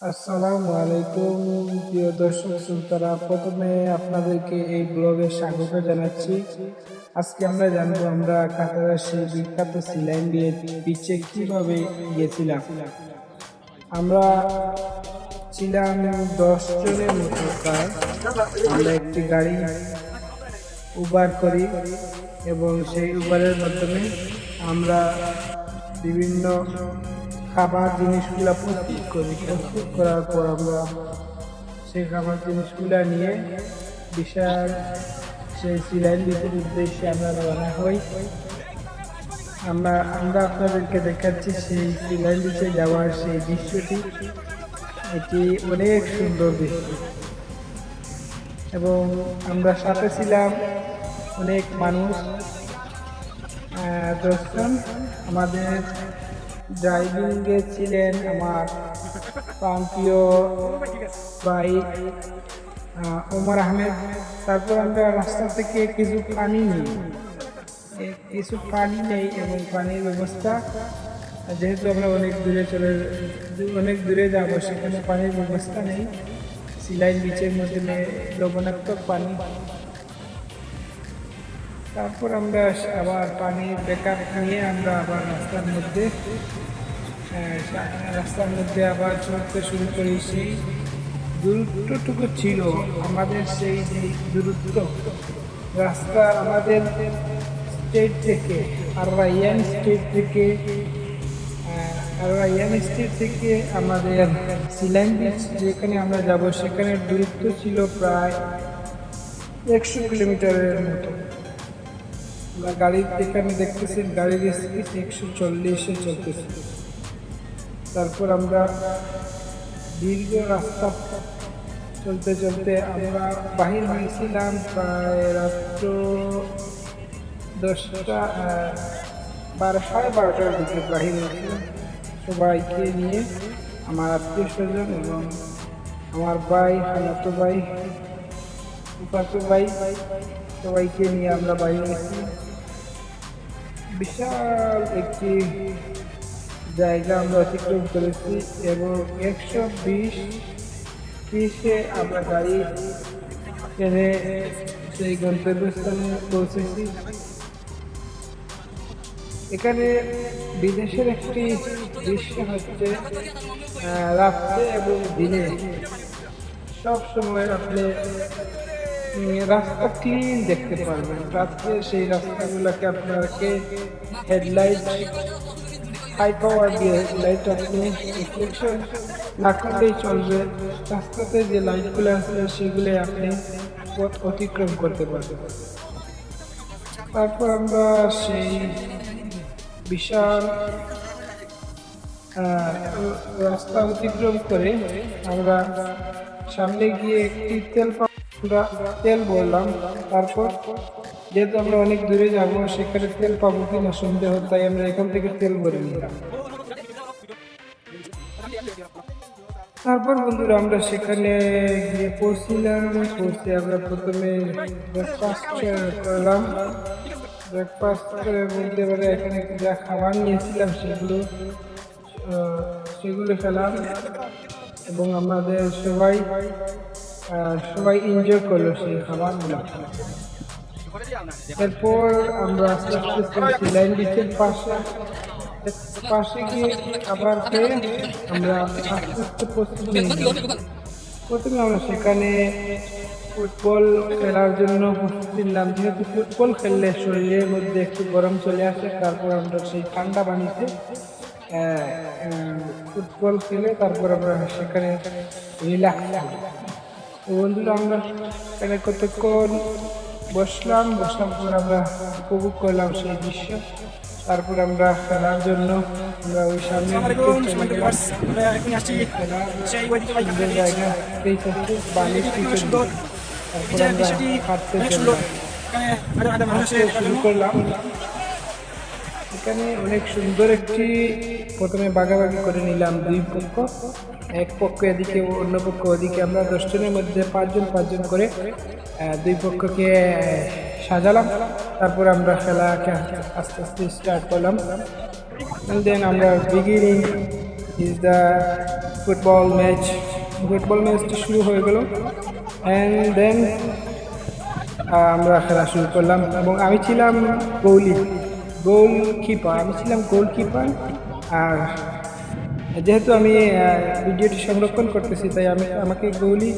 আসসালামু আলাইকুম, প্রিয় দর্শক শ্রোতারা, প্রথমে আপনাদেরকে এই ব্লগে স্বাগত জানাচ্ছি। আজকে আমরা জানব আমরা কাতারের সেই বিখ্যাত সিলাইন দিয়ে পিচে কীভাবে গিয়েছিলাম আমরা ছিলাম দশ জনের মতো প্রায়। আমরা একটি গাড়ি উবার করি এবং সেই উবারের মাধ্যমে আমরা বিভিন্ন খাবার জিনিসগুলো প্রস্তুত করি, প্রস্তুত করার পর আমরা সেই খাবার জিনিসগুলো নিয়ে বিশাল সেই সিলাইন দিতে উদ্দেশ্যে আমরা রওনা হই। আমরা আমরা আপনাদেরকে দেখাচ্ছি সেই সিলাইন দিতে যাওয়ার সেই দৃশ্যটি। এটি অনেক সুন্দর দৃশ্য। এবং আমরা সাথে ছিলাম অনেক মানুষ দশজন। আমাদের ড্রাইভিংয়ে ছিলেন আমার প্রান্তীয় আহ, ওমর আহমেদ। তারপর আমরা রাস্তা থেকে কিছু পানি নিই। কিছু পানি নেই এবং পানির ব্যবস্থা। যেহেতু আমরা অনেক দূরে চলে অনেক দূরে যাব সেখানে পানির ব্যবস্থা নেই। সিলাইন বিচের মধ্যে লবণাক্ত পানি তারপর আমরা আবার পানির ব্যাকআপ নিয়ে আমরা আবার রাস্তার মধ্যে রাস্তার মধ্যে আবার চলতে শুরু করি সেই দূরত্বটুকু ছিল, আমাদের সেই যে দূরত্ব, রাস্তা আমাদের স্টেট থেকে আর রাইয়ান স্টেট থেকে আর রাইয়ান স্টেট থেকে আমাদের সিলাইন বিচ যেখানে আমরা যাব, সেখানে দূরত্ব ছিল প্রায় একশো কিলোমিটারের মতো। গাড়ির এখানে দেখতেছি গাড়ির স্পিড একশো চল্লিশে চলতেছে। তারপর আমরা দীর্ঘ রাস্তা চলতে চলতে আমরা বাহির হয়েছিলাম প্রায় রাত্র দশটা বারো, সাড়ে বারোটার দিকে বাহির হয়েছিলাম। সবাইকে নিয়ে আমার আত্মীয় স্বজন এবং আমার ভাই হানাতো ভাই উপাতো ভাই, সবাইকে নিয়ে আমরা বাইরে গেছি বিশাল একটি জায়গা আমরা অতিক্রম করেছি এবং একশো বিশ ত্রিশে আমরা গাড়ি এনে সেই গন্তব্যস্থানে পৌঁছেছি। এখানে বিদেশের একটি দৃশ্য হচ্ছে রাত্রে এবং দিনে। সব সময় আপনি রাস্তা ক্লিন দেখতে পারবেন। রাত্রে সেই রাস্তাগুলোকে আপনাকে হেডলাইট হাই পাওয়ার দিয়ে লাইট আপনি রিফ্লেকশন না করলেই চলবে। রাস্তাতে যে লাইটগুলো আছে সেগুলো আপনি পথ অতিক্রম করতে পারবেন। তারপর আমরা সেই বিশাল রাস্তা অতিক্রম করে আমরা সামনে গিয়ে একটি তেল পাম্প আমরা তেল বললাম। তারপর যেহেতু আমরা অনেক দূরে যাব, সেখানে তেল পাবো কিনা সন্দেহ, তাই আমরা এখান থেকে তেল ভরে নিলাম। তারপর বন্ধুরা, আমরা সেখানে গিয়ে পৌঁছিলাম। পৌঁছে আমরা প্রথমে ব্রেকফাস্ট করলাম। ব্রেকফাস্ট করে বলতে পারে এখানে যা খাবার নিয়েছিলাম সেগুলো সেগুলো খেলাম। এবং আমাদের সবাই সবাই এনজয় করল সেই খাবারগুলো। এরপর আমরা আস্তে আস্তে লাইন বিচের পাশে। পাশে গিয়ে আবার খেয়ে আমরা আস্তে আস্তে প্রস্তুতি প্রথমে আমরা সেখানে ফুটবল খেলার জন্য প্রস্তুতি নিলাম। যেহেতু ফুটবল খেললে শরীরের মধ্যে একটু গরম চলে আসে, তারপর আমরা সেই ঠান্ডা পানিতে ফুটবল খেলে তারপর আমরা সেখানে রিল্যাক্স তো বন্ধুরা আমরা এখানে কতক্ষণ বসলাম? বসলাম পর আমরা উপভোগ করলাম সেই দৃশ্য। তারপর আমরা খেলার জন্য আমরা ওই সামনে। তারপর আমরা হাঁটতে শুরু করলাম। এখানে অনেক সুন্দর একটি প্রথমে বাগাবাগি করে নিলাম দুই পক্ষ। এক পক্ষ এদিকে, অন্য পক্ষ ওদিকে। আমরা দশজনের মধ্যে পাঁচজন পাঁচজন করে দুই পক্ষকে সাজালাম। তারপর আমরা খেলাকে আস্তে আস্তে স্টার্ট করলাম। দেন আমরা beginning is the football match football ম্যাচটি শুরু হয়ে গেল। অ্যান্ড দেন আমরা খেলা শুরু করলাম। এবং আমি ছিলাম গোলি গোল কিপার আমি ছিলাম গোল কিপার আর যেহেতু আমি ভিডিওটি সংরক্ষণ করতেছি, তাই আমি, আমাকে গোলই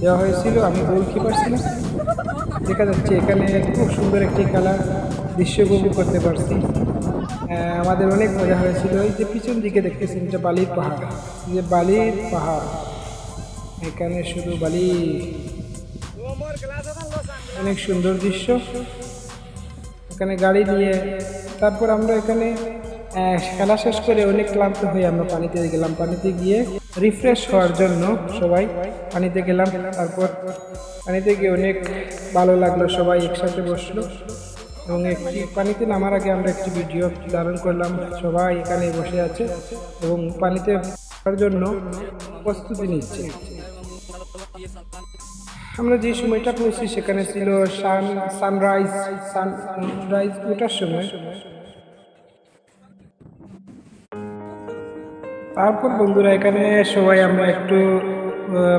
দেওয়া হয়েছিল, আমি গোল কিপার ছিলাম। দেখা যাচ্ছে এখানে খুব সুন্দর একটি খেলা দৃশ্য উপভোগ করতে পারছি। আমাদের অনেক মজা হয়েছিল। এই যে পিছন দিকে দেখতেছি এটা বালির পাহাড়। যে বালির পাহাড়, এখানে শুধু বালি। অনেক সুন্দর দৃশ্য। এখানে গাড়ি নিয়ে তারপর আমরা এখানে খেলা শেষ করে অনেক ক্লান্ত হয়ে আমরা পানিতে গেলাম। পানিতে গিয়ে রিফ্রেশ হওয়ার জন্য সবাই পানিতে গেলাম। তারপর পানিতে গিয়ে অনেক ভালো লাগল, সবাই একসাথে বসল। এবং একটি পানিতে নামার আগে আমরা একটি ভিডিও ধারণ করলাম। সবাই এখানে বসে আছে এবং পানিতে জন্য প্রস্তুতি নিচ্ছে। আমরা যে সময়টা পড়েছি সেখানে ছিল সান সানরাইজ সানরাইজ ওটার সময়। তারপর বন্ধুরা এখানে সবাই আমরা একটু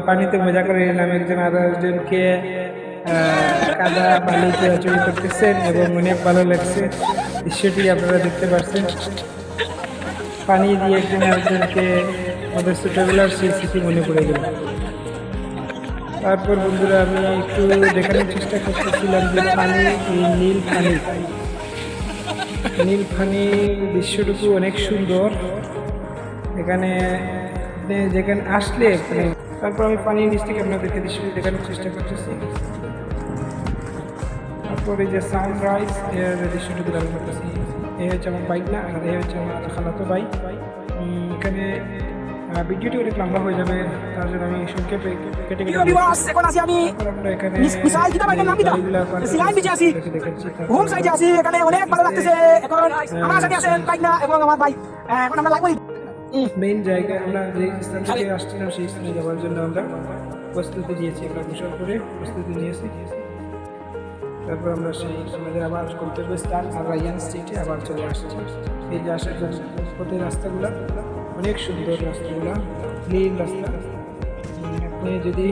পানিতে মজা করে নিলাম। একজন আর একজনকে আহ, কাদা বালিতে চুরি করতেছেন এবং অনেক ভালো লাগছে। দৃশ্যটি আপনারা দেখতে পাচ্ছেন পানি দিয়ে একজন আরেকজনকে আমাদের ছোটোবেলার সেই স্মৃতি মনে পড়ে গেল। তারপর বন্ধুরা আমি একটু দেখানোর চেষ্টা করতেছিলাম যে পানি নীল পানি। নীল পানি দৃশ্যটুকু অনেক সুন্দর। এখানে যেখানে আসলে মানে তারপর আমি পানির নিচ থেকে আপনাদেরকে দৃশ্যটি দেখানোর চেষ্টা করতেছি। তারপর এই যে সানরাইজ এর দৃশ্যটুকু দাঁড়িয়ে করতেছি। এই হচ্ছে আমার বাইক না আর হচ্ছে আমার খালাতো বাইক এখানে ভিডিওটি অনেক লম্বা হয়ে যাবে তার জন্য আমি সংক্ষেপে কেটে কেটে এখন আমি মিসাইল কিতাব নাম? সিলাইন বিচে হোম সাইডে এখানে অনেক ভালো লাগতেছে। এখন আমার সাথে আছেন বাইক না এবং আমার বাইক এখন আমরা মেইন জায়গায় আমরা যে স্থান থেকে আসছিলাম সেই স্থানে যাওয়ার জন্য আমরা প্রস্তুতি নিয়েছি আমরা গোসল করে প্রস্তুতি নিয়েছি। তারপর আমরা সেই আমাদের আবার গন্তব্য স্থান আর রায়ান স্ট্রিটে আবার চলে আসছি। এই যে আসার জন্য পথের রাস্তাগুলো। অনেক সুন্দর রাস্তাগুলো ক্লিন রাস্তা। আপনি যদি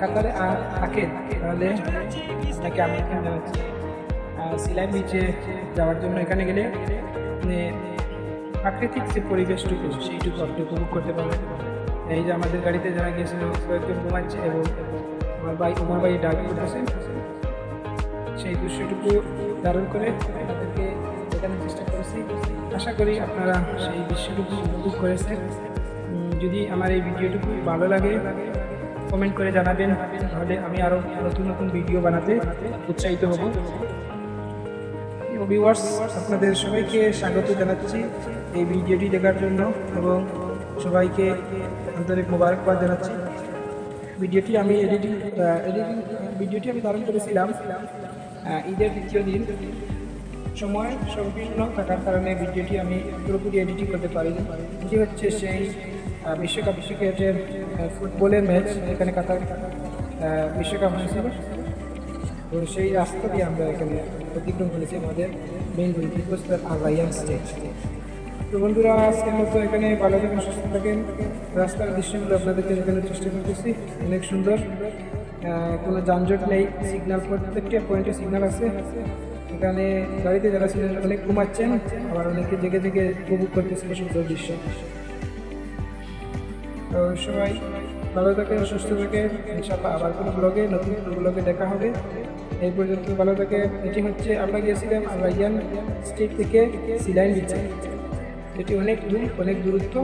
কাতারে থাকেন, তাহলে আপনাকে আমি এখানে জানাচ্ছি সিলাই বিচে যাওয়ার জন্য এখানে গেলে আপনি প্রাকৃতিক যে পরিবেশটুকু, সেইটুকু আপনি উপভোগ করতে পারবেন। এই যে আমাদের গাড়িতে যারা গিয়েছিল, কয়েকজন ঘুমাচ্ছে এবং আমার ভাই আমার ভাই ডাক করতেছে, সেই দৃশ্যটুকু ধারণ করে আপনাদেরকে দেখানোর চেষ্টা করেছি। আশা করি আপনারা সেই দৃশ্যটুকু উপভোগ করেছেন। যদি আমার এই ভিডিওটুকু ভালো লাগে কমেন্ট করে জানাবেন। তাহলে আমি আরও নতুন নতুন ভিডিও বানাতে উৎসাহিত হব। ভিউয়ার্স আপনাদের সবাইকে স্বাগত জানাচ্ছি এই ভিডিওটি দেখার জন্য এবং সবাইকে আন্তরিক মোবারকবাদ জানাচ্ছি। ভিডিওটি আমি এডিটিং এডিটিং ভিডিওটি আমি ধারণ করেছিলাম ঈদের দ্বিতীয় দিন। সময় সংকীর্ণ থাকার কারণে ভিডিওটি আমি পুরোপুরি এডিটিং করতে পারিনি। এটি হচ্ছে সেই বিশ্বকাপ ক্রিকেটের ফুটবলের ম্যাচ এখানে কাতার বিশ্বকাপ হয়েছিল তো সেই রাস্তা দিয়ে আমরা এখানে অতিক্রম করেছি আমাদের গন্তব্যস্থল আর রায়ান স্টেট তো। বন্ধুরা, আজকের মতো এখানে ভালো থাকেন, সুস্থ থাকেন। রাস্তার দৃশ্যগুলো আপনাদেরকে দেখানোর চেষ্টা করতেছি। অনেক সুন্দর। কোনো যানজট নেই সিগন্যাল প্রত্যেকটা পয়েন্টে সিগন্যাল আছে। এখানে গাড়িতে যারা ছিলেন অনেক ঘুমাচ্ছেন, আবার অনেকে জেগে জেগে উপভোগ করতেছেন সুন্দর দৃশ্য। তো সবাই ভালো থাকে সুস্থ থাকে ইনশাল্লাহ আবার কোনো ব্লগে নতুন ব্লগে দেখা হবে। এই পর্যন্ত ভালো থাকে এটি হচ্ছে আমরা গিয়েছিলাম রাইয়ান স্ট্রিট থেকে সিলাইন বিচে এটি অনেক দূর, অনেক দূরত্ব।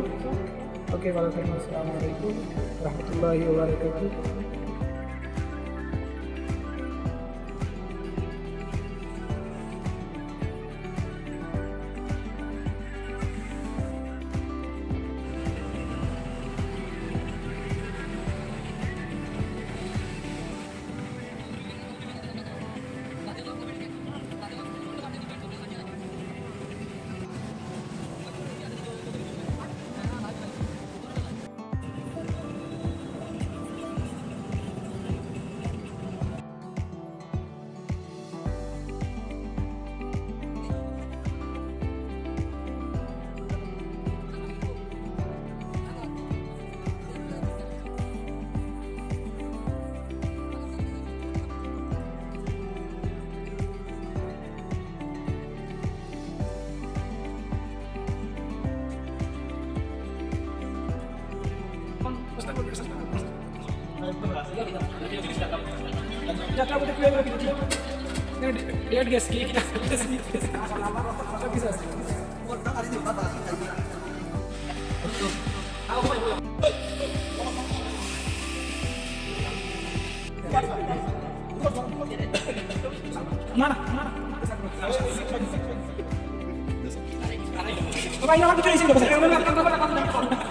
ওকে, ভালো থাকেন। আসসালামু আলাইকুম। রহমতুল্লাহি যাত্রা করতে প্লে করে কিছু ডেট গেস কি কি সব কিছু আছে না না না তো ভাই আমার কিছু এসে গেছে মানে